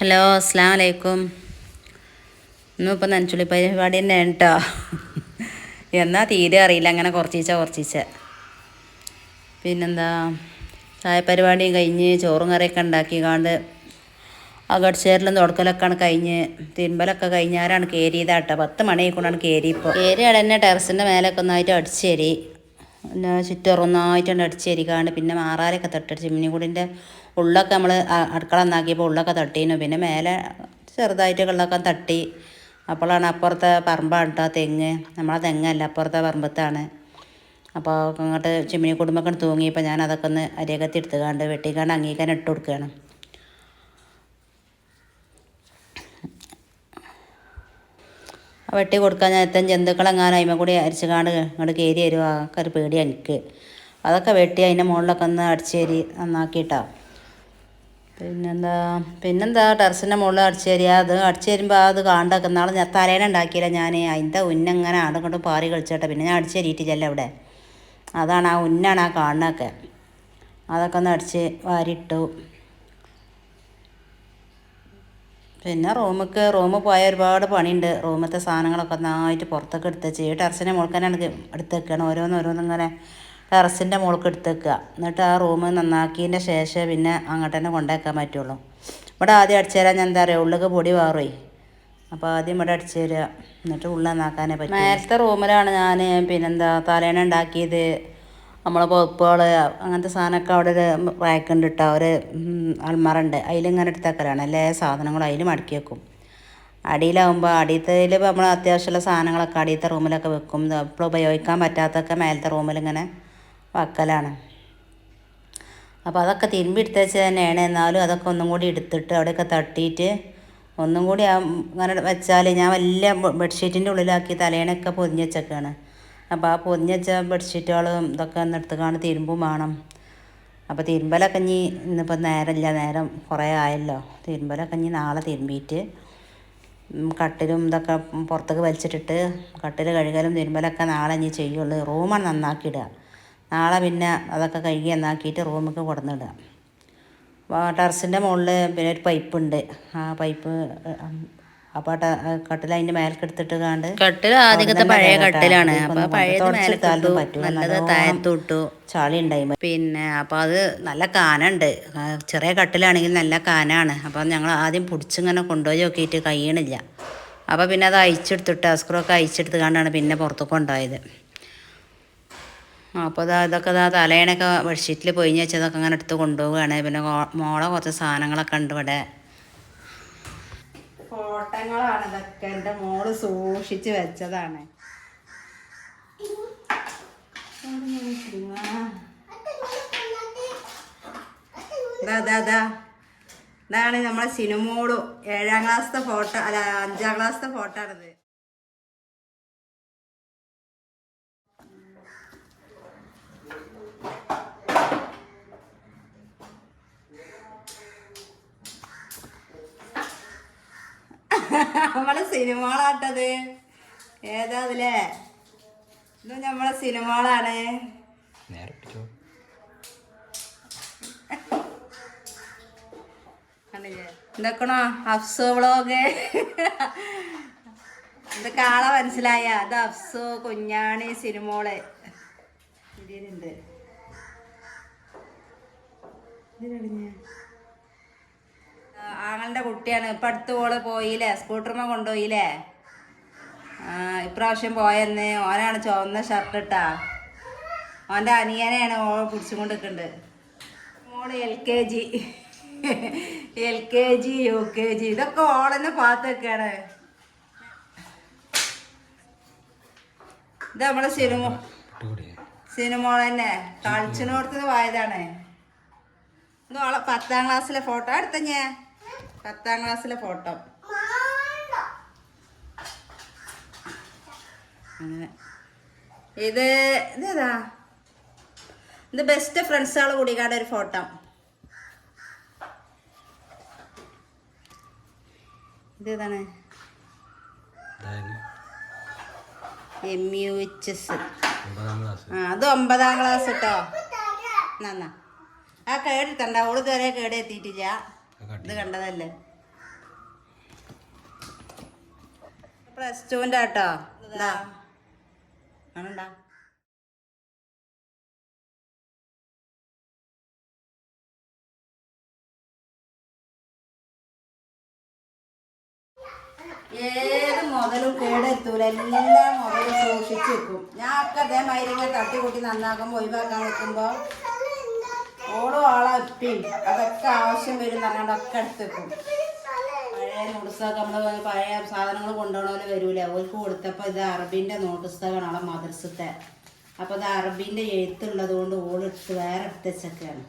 Hello അസ്സാം വലൈക്കും ഇന്നും ഇപ്പം നനച്ചുള്ളി പരിപാടി തന്നെ കേട്ടോ എന്നാ തീരെ അറിയില്ല അങ്ങനെ കുറച്ചീച്ച കുറച്ചീച്ച. പിന്നെന്താ ചായ പരിപാടിയും കഴിഞ്ഞ് ചോറും കറിയൊക്കെ ഉണ്ടാക്കി കാണ്ട് അകട്ചേരിലും തുടക്കലൊക്കെയാണ് കഴിഞ്ഞ്. തിരുമ്പലൊക്കെ കഴിഞ്ഞാരാണ് കയറിയതാട്ടോ പത്ത് മണി കൊണ്ടാണ് കയറി ഇപ്പോൾ കയറി അവിടെ തന്നെ ടെറസിന്റെ മേലൊക്കെ ഒന്നായിട്ട് അടിച്ചേരി. പിന്നെ അടിച്ചേരി കാണ്ട് പിന്നെ മാറാലൊക്കെ തട്ടടിച്ച് മിനികൂടിന്റെ ഉള്ളൊക്കെ നമ്മൾ അടുക്കള നന്നാക്കിയപ്പോൾ ഉള്ളൊക്കെ തട്ടീനു. പിന്നെ മേലെ ചെറുതായിട്ട് ഉള്ളൊക്കെ തട്ടി. അപ്പോഴാണ് അപ്പുറത്തെ പറമ്പാണ് കേട്ടോ തെങ്ങ്. നമ്മളെ തെങ്ങല്ല അപ്പുറത്തെ പറമ്പത്താണ്. അപ്പോൾ അങ്ങോട്ട് ചിമ്മിനി കുടുംബമൊക്കെ തൂങ്ങിയപ്പോൾ ഞാൻ അതൊക്കെ ഒന്ന് അരിയകത്തി എടുത്തുകാണ്ട് വെട്ടിക്കാണ്ട് അങ്ങീക്കാൻ ഇട്ട് കൊടുക്കുകയാണ് വെട്ടി കൊടുക്കാൻ നേരത്തെ ജന്തുക്കളെങ്ങാനും അതിമ കൂടി അരിച്ചു കാണ്ട് ഇങ്ങോട്ട് കയറി വരുവാ. ആക്കെ ഒരു പേടി എനിക്ക്. അതൊക്കെ വെട്ടി അതിന്റെ മുകളിലൊക്കെ ഒന്ന് അടിച്ചേരി നന്നാക്കിയിട്ടാ. പിന്നെന്താ പിന്നെന്താ ടെറസിന്റെ മുകളിൽ അടിച്ചേരി അത് അടിച്ചേരുമ്പോൾ അത് കാണ്ടൊക്കെ നാളെ ഞാൻ തലേന ഉണ്ടാക്കിയില്ല ഞാൻ അതിന്റെ ഉന്നങ്ങനെ ആടും കൊണ്ട് പാറി കളിച്ചോട്ടെ. പിന്നെ ഞാൻ അടിച്ചേരിയിട്ടില്ലല്ലോ അവിടെ. അതാണ് ആ ഉന്നാണ് ആ കാണുന്നതൊക്കെ അതൊക്കെ ഒന്ന് അടിച്ച് വാരിയിട്ടു. പിന്നെ റൂമിക്ക് റൂമിൽ പോയ ഒരുപാട് പണിയുണ്ട്. റൂമത്തെ സാധനങ്ങളൊക്കെ നന്നായിട്ട് പുറത്തൊക്കെ എടുത്ത് വെച്ച്. ഈ ടെറസിന്റെ മുകളിൽ തന്നെയാണ് ടെറസിന്റെ മുകൾക്ക് എടുത്ത് വെക്കുക എന്നിട്ട് ആ റൂം നന്നാക്കിയതിന്റെ ശേഷം പിന്നെ അങ്ങോട്ട് തന്നെ കൊണ്ടുവയ്ക്കാൻ പറ്റുള്ളൂ. ഇവിടെ ആദ്യം അടിച്ചു തരാൻ ഞാൻ എന്താ പറയുക ഉള്ളിലേക്ക് പൊടി മാറുമേ അപ്പോൾ ആദ്യം ഇവിടെ അടിച്ചു തരിക എന്നിട്ട് ഉള്ളിൽ നന്നാക്കാനേ പറ്റും. നേരത്തെ റൂമിലാണ് ഞാൻ പിന്നെന്താ തലേണ ഉണ്ടാക്കിയത് നമ്മളെ പുറപ്പുകൾ അങ്ങനത്തെ സാധനമൊക്കെ അവിടെ ഒരു റാക്കുണ്ട് കേട്ടോ ഒരു അൾമറുണ്ട് അതിലിങ്ങനെ എടുത്തേക്കലാണ്. എല്ലാ സാധനങ്ങളും അതിൽ മടക്കി വെക്കും. അടിയിലാവുമ്പോൾ അടിയത്തിൽ നമ്മൾ അത്യാവശ്യമുള്ള സാധനങ്ങളൊക്കെ അടിയത്തെ റൂമിലൊക്കെ വെക്കും. ഇപ്പോൾ ഉപയോഗിക്കാൻ പറ്റാത്തൊക്കെ മേലത്തെ റൂമിൽ ഇങ്ങനെ വെക്കലാണ്. അപ്പോൾ അതൊക്കെ തിരുമ്പി എടുത്തേച്ച് തന്നെയാണ്. എന്നാലും അതൊക്കെ ഒന്നും കൂടി എടുത്തിട്ട് അവിടെയൊക്കെ തട്ടിയിട്ട് ഒന്നും കൂടി അങ്ങനെ വെച്ചാൽ ഞാൻ വലിയ ബെഡ്ഷീറ്റിന്റെ ഉള്ളിലാക്കി തലേണൊക്കെ പൊതിഞ്ഞ് അപ്പോൾ ആ പൊതിഞ്ഞ് ബെഡ്ഷീറ്റുകളും ഇതൊക്കെ ഒന്ന് എടുത്തുകാണ്ട് തിരുമ്പും വേണം. അപ്പോൾ തിരുമ്പലൊക്കെ ഇനി ഇന്നിപ്പോൾ നേരമില്ല നേരം കുറേ ആയല്ലോ. തിരുമ്പലൊക്കെ ഇനി നാളെ തിരുമ്പിയിട്ട് കട്ടിലും ഇതൊക്കെ പുറത്തേക്ക് വലിച്ചിട്ടിട്ട് കട്ടിൽ കഴുകലും തിരുമ്പലൊക്കെ നാളെ ഇനി ചെയ്യുള്ളൂ. റൂമാണ് നന്നാക്കിയിടുക നാളെ പിന്നെ അതൊക്കെ കഴുകി എന്നാക്കിയിട്ട് റൂമിലേക്ക് കൊടുന്നിടുക. ടെറസിന്റെ മുകളിൽ പിന്നെ ഒരു പൈപ്പ് ഉണ്ട് ആ പൈപ്പ് അപ്പോൾ കട്ടിൽ അതിന്റെ മേൽക്കെടുത്തിട്ട് കാണ്ട് കട്ടിൽ ആദ്യത്തെ പഴയ കട്ടിലാണ്. അപ്പോൾ പഴയത് നല്ലത് താഴത്തോട്ടു ചളി ഉണ്ടായി പിന്നെ അപ്പോൾ അത് നല്ല കാനുണ്ട്. ചെറിയ കട്ടിലാണെങ്കിൽ നല്ല കാനാണ്. അപ്പോൾ ഞങ്ങൾ ആദ്യം പിടിച്ചിങ്ങനെ കൊണ്ടുപോയി നോക്കിയിട്ട് കഴിയണില്ല അപ്പോൾ പിന്നെ അത് അയച്ചെടുത്തിട്ട് അസ്ക്രൊക്കെ അയച്ചെടുത്ത് കണ്ടാണ് പിന്നെ പുറത്തൊക്കെ കൊണ്ടുപോയത്. അപ്പോൾ ഇതാ ഇതൊക്കെ ഇതാ തലേണൊക്കെ ബെഡ്ഷീറ്റിൽ പൊയിഞ്ഞ് വെച്ചതൊക്കെ അങ്ങനെ എടുത്ത് കൊണ്ടുപോവുകയാണ്. പിന്നെ മോളെ കുറച്ച് സാധനങ്ങളൊക്കെ ഉണ്ട് ഇവിടെ. ഫോട്ടങ്ങളാണ് ഇതൊക്കെ. എന്റെ മോൾ സൂക്ഷിച്ച് വെച്ചതാണ്. ഇതാണ് നമ്മളെ സിനിമോളു. ഏഴാം ക്ലാസ്സിലെ ഫോട്ടോ അല്ല അഞ്ചാം ക്ലാസ്സിലെ ഫോട്ടോ ആണിത്. നമ്മളെ സിനിമകളാട്ടത്. ഏതാ അതിലേ? ഇത് നമ്മളെ സിനിമകളാണ്. എന്തൊക്കണോ അഫ്സോ വ്ളോഗ്? ഇത് ആളെ മനസ്സിലായ. അത് അഫ്സോ കുഞ്ഞാണി സിനിമോൾ. ഇതിലുണ്ട്. ആങ്ങളുടെ കുട്ടിയാണ്. ഇപ്പൊ അടുത്ത് ഓൾ പോയില്ലേ? സ്കൂട്ടർമ കൊണ്ടുപോയില്ലേ? ഇപ്രാവശ്യം പോയെന്ന്. ഓനാണ് ചുവന്ന ഷർട്ട് ഇട്ടാ. ഓന്റെ അനിയനെയാണ് ഓൾ പിടിച്ചും കൊണ്ട് നിൽക്കുന്നുണ്ട് മോൾ L K G. L K G U K G. ഇതൊക്കെ ഓളെന്നെ പാത്തൊക്കെയാണ്. ഇത് നമ്മളെ സിനിമ സിനിമ തന്നെ കളിച്ചിനോടത്തുനിന്ന് പോയതാണ്. ഇത് ഓളെ പത്താം ക്ലാസ്സിലെ ഫോട്ടോ. എടുത്ത പത്താം ക്ലാസ്സിലെ ഫോട്ടോ. അങ്ങനെ. ഇത് ഇതേതാ ഇത് ബെസ്റ്റ് ഫ്രണ്ട്സുകൾ കൂടിക്കാട് ഒരു ഫോട്ടോ. ഇതേതാണ് എം അത് ഒമ്പതാം ക്ലാസ് കേട്ടോ നന്നാ ആ കേടെടുത്തണ്ട ഓൾ ഇതുവരെ കേട് എത്തിയിട്ടില്ല. ഇത് കണ്ടതല്ലേ? പ്ലസ് ടുവിന്റെ കേട്ടോ ഇതാ ഏത് മുതലും കേടെത്തൂല. എല്ലാ മുതലും സൂക്ഷിച്ച് വെക്കും. ഞാൻ ഒക്കെ അതേമാതിരി ഇങ്ങനെ തട്ടിക്കൂട്ടി നന്നാക്കുമ്പോൾ ഒഴിവാക്കാൻ വെക്കുമ്പോൾ ഓടും ആളെ ഒപ്പിയും അതൊക്കെ ആവശ്യം വരും പറഞ്ഞാൽ ഒക്കെ എടുത്ത് വെക്കും പഴയ നോട്ടീസൊക്കെ നമ്മൾ പഴയ സാധനങ്ങൾ കൊണ്ടുപോകണ വരൂല? ഓർക്ക് കൊടുത്തപ്പോൾ ഇത് അറബിന്റെ നോട്ടീസൊക്കെയാണ് അവിടെ മദർസത്തെ അപ്പോൾ ഇത് അറബിന്റെ എഴുത്തുള്ളത് കൊണ്ട് ഓളെടുത്ത് വേറെ എടുത്ത് വെച്ചൊക്കെയാണ്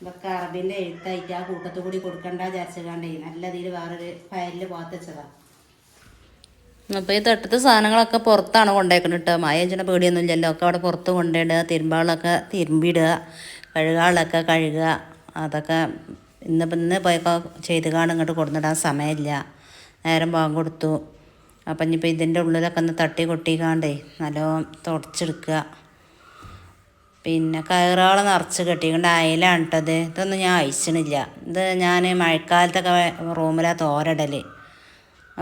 ഇതൊക്കെ അറബിന്റെ എഴുത്തായിട്ട് ആ കൂട്ടത്തിൽ കൂടി കൊടുക്കണ്ട വിചാരിച്ചുകാണ്ടേ നല്ല ഇതിൽ വേറൊരു ഫയലിൽ പാത്ത് വെച്ചതാ. അപ്പോൾ ഈ തട്ടത്തെ സാധനങ്ങളൊക്കെ പുറത്താണ് കൊണ്ടേക്കുന്നത് കേട്ടോ മായഞ്ചിനെ പേടിയൊന്നും ഇല്ലല്ലോ ഒക്കെ അവിടെ പുറത്ത് കൊണ്ടുപോയിടുക തിരുമ്പാളൊക്കെ തിരുമ്പിടുക. കഴുകാളൊക്കെ കഴുകുക. അതൊക്കെ ഇന്നിപ്പോൾ ഇന്ന് പോയൊക്കെ ചെയ്ത് കാണും ഇങ്ങോട്ട് കൊടുത്തിടാൻ സമയമില്ല. നേരം പോകാൻ കൊടുത്തു. അപ്പം ഇനിയിപ്പോൾ ഇതിന്റെ ഉള്ളിലൊക്കെ ഒന്ന് തട്ടി കൊട്ടിക്കാണ്ടേ നല്ലോണം തുടച്ചെടുക്കുക. പിന്നെ കയറുകളെ നിറച്ച് കെട്ടിക്കൊണ്ട് അയലാണ് കേട്ടത് ഇതൊന്നും ഞാൻ അയച്ചണില്ല ഇത് ഞാൻ മഴക്കാലത്തൊക്കെ റൂമിലാണ് തോരടൽ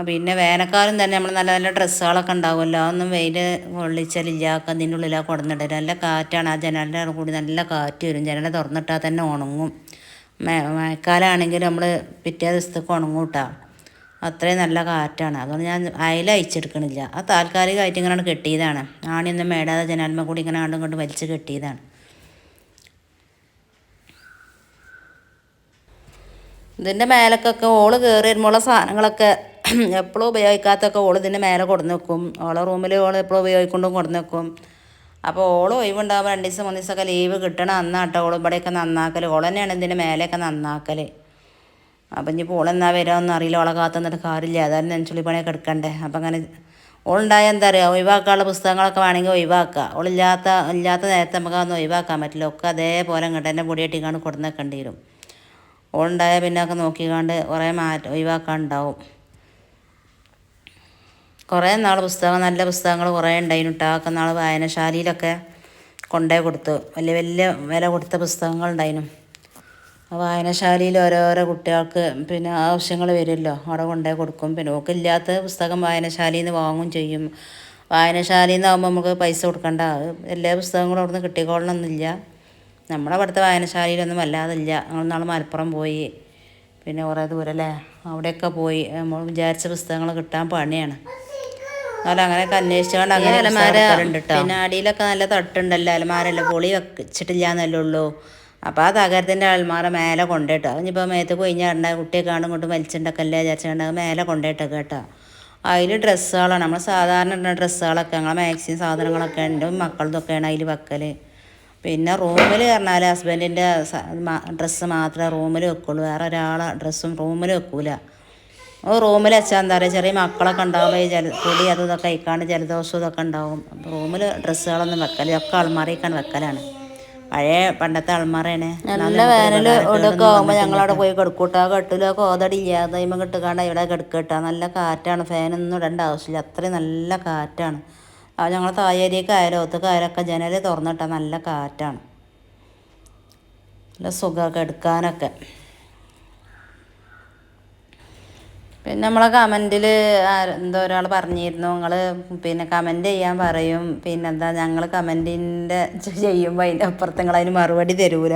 പിന്നെ വേനൽക്കാലം തന്നെ നമ്മൾ നല്ല നല്ല ഡ്രസ്സുകളൊക്കെ ഉണ്ടാവുമല്ലോ. അതൊന്നും വെയിൽ കൊള്ളിച്ചാലില്ല ഒക്കെ അതിന്റെ ഉള്ളിലാണ് കൊടുന്നിടൽ. നല്ല കാറ്റാണ്. ആ ജനലിന്റെ കൂടി നല്ല കാറ്റ് വരും. ജനൽ തുറന്നിട്ടാൽ തന്നെ ഉണങ്ങും. മഴക്കാലമാണെങ്കിൽ നമ്മൾ പിറ്റേ ദിവസത്തേക്ക് ഉണങ്ങും കേട്ടോ അത്രയും നല്ല കാറ്റാണ്. അതുകൊണ്ട് ഞാൻ അയല അയച്ചെടുക്കണില്ല ആ താൽക്കാലികമായിട്ട് ഇങ്ങനെ കെട്ടിയതാണ്. ആണിയൊന്നും മേടാതെ ജനാൽമ കൂടി ഇങ്ങനെ ആണ്ടും കൊണ്ട് വലിച്ച് കെട്ടിയതാണ്. ഇതിന്റെ മേലക്കൊക്കെ ഓൾ കയറി വരുമ്പോൾ സാധനങ്ങളൊക്കെ എപ്പോഴും ഉപയോഗിക്കാത്തൊക്കെ ഓൾ ഇതിന്റെ മേലെ കൊടുന്ന് വെക്കും ഓളെ റൂമിൽ ഓൾ എപ്പോഴും ഉപയോഗിക്കൊണ്ടും കൊടുന്ന് വെക്കും അപ്പോൾ ഓൾ ഒഴിവുണ്ടാകുമ്പോൾ രണ്ട് ദിവസം മൂന്ന് ദിവസമൊക്കെ ലീവ് കിട്ടണം അന്നാട്ടോ ഓൾ ഇവിടെയൊക്കെ നന്നാക്കൽ ഓൾ തന്നെയാണ് ഇതിന്റെ മേലെയൊക്കെ നന്നാക്കൽ അപ്പം ഇനി ഇപ്പോൾ ഓളെന്നാ വരാമെന്ന് അറിയില്ല. ഓളെ കാത്തു നിന്നിട്ട് കാര്യമില്ല. അതായത് നെഞ്ചുള്ളി പണിയൊക്കെ എടുക്കണ്ടേ. അപ്പം അങ്ങനെ ഓളുണ്ടായാൽ എന്താ പറയുക ഒഴിവാക്കാനുള്ള പുസ്തകങ്ങളൊക്കെ വേണമെങ്കിൽ ഒഴിവാക്കുക ഓളില്ലാത്ത ഇല്ലാത്ത നേരത്തെ നമുക്ക് അതൊന്നും ഒഴിവാക്കാൻ പറ്റില്ല. ഒക്കെ അതേപോലെ ഇങ്ങോട്ട് തന്നെ പൊടിയെട്ടിക്കാണ്ട് കൊടുന്നേക്കേണ്ടി വരും. ഓളുണ്ടായാൽ പിന്നെ ഒക്കെ നോക്കിക്കാണ്ട് കുറേ മാറ്റം ഒഴിവാക്കാനുണ്ടാവും കുറേ നാൾ പുസ്തകം നല്ല പുസ്തകങ്ങൾ കുറേ ഉണ്ടായിരുന്നു കേട്ടോ നാൾ വായനശാലയിലൊക്കെ കൊണ്ടേ കൊടുത്തു. വലിയ വലിയ വില കൊടുത്ത പുസ്തകങ്ങൾ ഉണ്ടായിരുന്നു ആ വായനശാലയിൽ ഓരോരോ കുട്ടികൾക്ക് പിന്നെ ആവശ്യങ്ങൾ വരുമല്ലോ അവിടെ കൊണ്ടേ കൊടുക്കും. പിന്നെ ഒക്കെ ഇല്ലാത്ത പുസ്തകം വായനശാലയിൽ നിന്ന് വാങ്ങും ചെയ്യും. വായനശാലയിൽ നിന്നാകുമ്പോൾ നമുക്ക് പൈസ കൊടുക്കണ്ട. എല്ലാ പുസ്തകങ്ങളും അവിടെ നിന്ന് കിട്ടിക്കോളണമെന്നില്ല നമ്മുടെ അവിടുത്തെ വായനശാലയിലൊന്നും അല്ലാതില്ല നാളെ മലപ്പുറം പോയി. പിന്നെ കുറേ ദൂരല്ലേ? അവിടെയൊക്കെ പോയി. നമ്മൾ വിചാരിച്ച പുസ്തകങ്ങൾ കിട്ടാൻ പണിയാണ്. എന്നാലും അങ്ങനെയൊക്കെ അന്വേഷിച്ചുകൊണ്ട് അങ്ങനെ അലമാര പിന്നെ അടിയിലൊക്കെ നല്ല തട്ടുണ്ടല്ലോ. അലമാരല്ല പൊളി വെച്ചിട്ടില്ല എന്നല്ലേ ഉള്ളൂ. അപ്പോൾ ആ തകരത്തിന്റെ അലമാര മേലെ കൊണ്ടിട്ടോ. ഇനിയിപ്പോൾ മേത്ത് കൊയിഞ്ഞാണ്ട കുട്ടിയെ കാണും ഇങ്ങോട്ട് വലിച്ചിട്ടൊക്കെയല്ലേ വിചാരിച്ചുകൊണ്ട് മേലെ കൊണ്ടിട്ടൊക്കെ കേട്ടോ. അതിൽ ഡ്രസ്സുകളാണ്. നമ്മൾ സാധാരണ ഇടുന്ന ഡ്രസ്സുകളൊക്കെ ഞങ്ങളെ മാക്സിമം സാധനങ്ങളൊക്കെ ഉണ്ട്. മക്കളതൊക്കെയാണ് അതിൽ വെക്കൽ പിന്നെ റൂമിൽ പറഞ്ഞാൽ ഹസ്ബൻഡിന്റെ ഡ്രസ്സ് മാത്രമേ റൂമിൽ വെക്കുള്ളൂ. വേറെ ഒരാളെ ഡ്രസ്സും റൂമിൽ വെക്കൂല. റൂമിൽ വെച്ചാൽ എന്താ പറയുക ചെറിയ മക്കളൊക്കെ ഉണ്ടാവുമ്പോൾ ഈ ജല പൊടി അതും ഇതൊക്കെ കഴിക്കാണ്ട് ജലദോഷവും ഇതൊക്കെ ഉണ്ടാവും. അപ്പോൾ റൂമിൽ ഡ്രസ്സുകളൊന്നും വെക്കല ഇതൊക്കെ അൾമാറിയൊക്കെയാണ് വെക്കലാണ്. പഴയ പണ്ടത്തെ അൾമാറയാണ് നല്ല വേനൽ ഇവിടെയൊക്കെ ആകുമ്പോൾ ഞങ്ങളവിടെ പോയി കിടക്കൂട്ടാ. കെട്ടിലോ കോതടി ഇല്ലാതെ കിട്ടുകാണ്ട് ഇവിടെ കിടക്കട്ടാ. നല്ല കാറ്റാണ്. ഫാനൊന്നും ഇടേണ്ട ആവശ്യമില്ല. അത്രയും നല്ല കാറ്റാണ്. അപ്പോൾ ഞങ്ങൾ തായേരിയൊക്കെ ആയാലും ഒത്തൊക്കെ ആയാലൊക്കെ ജനൽ തുറന്നിട്ടാ നല്ല കാറ്റാണ്. നല്ല സുഖമൊക്കെ എടുക്കാനൊക്കെ പിന്നെ നമ്മളെ കമന്റിൽ എന്തോ ഒരാൾ പറഞ്ഞിരുന്നു നിങ്ങൾ പിന്നെ കമന്റ് ചെയ്യാൻ പറയും പിന്നെ എന്താ ഞങ്ങൾ കമന്റിന്റെ ചെയ്യുമ്പോൾ അതിന്റെ അപ്പുറത്ത് നിങ്ങൾ അതിന് മറുപടി തരൂല.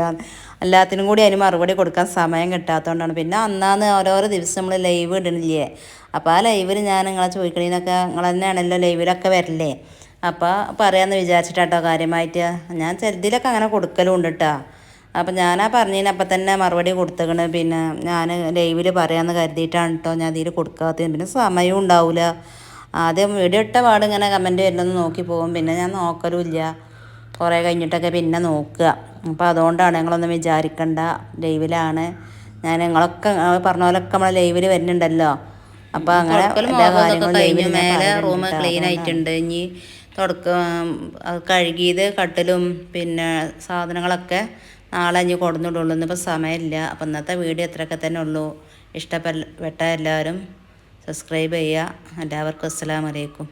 എല്ലാത്തിനും കൂടി അതിന് മറുപടി കൊടുക്കാൻ സമയം കിട്ടാത്തതുകൊണ്ടാണ് പിന്നെ അന്നാന്ന് ഓരോരോ ദിവസം നമ്മൾ ലൈവ് ഇടണില്ലേ? അപ്പോൾ ആ ലൈവിൽ ഞാൻ നിങ്ങളെ ചോദിക്കണേനൊക്കെ നിങ്ങൾ തന്നെയാണല്ലോ ലൈവിലൊക്കെ വരില്ലേ അപ്പോൾ പറയാമെന്ന് വിചാരിച്ചിട്ടാട്ടോ കാര്യമായിട്ട്. ഞാൻ ചെറുതിലൊക്കെ അങ്ങനെ കൊടുക്കലും ഉണ്ട് കേട്ടോ അപ്പം ഞാനാ പറഞ്ഞതിന് അപ്പം തന്നെ മറുപടി കൊടുത്തേക്കണ്. പിന്നെ ഞാൻ ലൈവിൽ പറയാമെന്ന് കരുതിയിട്ടാണ് കേട്ടോ ഞാൻ അതിൽ കൊടുക്കാത്തത്. പിന്നെ സമയവും ഉണ്ടാവില്ല ആദ്യം വീഡിയോ ഇട്ട പാട് ഇങ്ങനെ കമന്റ് വരുന്നതെന്ന് നോക്കി പോകും. പിന്നെ ഞാൻ നോക്കലുമില്ല കുറേ കഴിഞ്ഞിട്ടൊക്കെ പിന്നെ നോക്കുക. അപ്പോൾ അതുകൊണ്ടാണ് ഞങ്ങളൊന്നും വിചാരിക്കണ്ട. ലൈവിലാണ്. ഞാൻ നിങ്ങളൊക്കെ പറഞ്ഞ പോലൊക്കെ നമ്മളെ ലൈവിൽ വരുന്നുണ്ടല്ലോ. അപ്പോൾ അങ്ങനെ എല്ലാ കാര്യങ്ങളും ലൈവിൽ മേലെ റൂം ക്ലീൻ ആയിട്ടുണ്ട്. ഇനി തുടക്കം കഴുകിയത് കട്ടിലും പിന്നെ സാധനങ്ങളൊക്കെ നാളെ ഇനി കൊടുന്നിടുള്ളൂ ഇന്നിപ്പോൾ സമയമില്ല. അപ്പം ഇന്നത്തെ വീഡിയോ ഇത്രയൊക്കെ തന്നെ ഉള്ളൂ. ഇഷ്ടപ്പെട്ട എല്ലാവരും സബ്സ്ക്രൈബ് ചെയ്യുക. എല്ലാവർക്കും അസ്സലാമലൈക്കും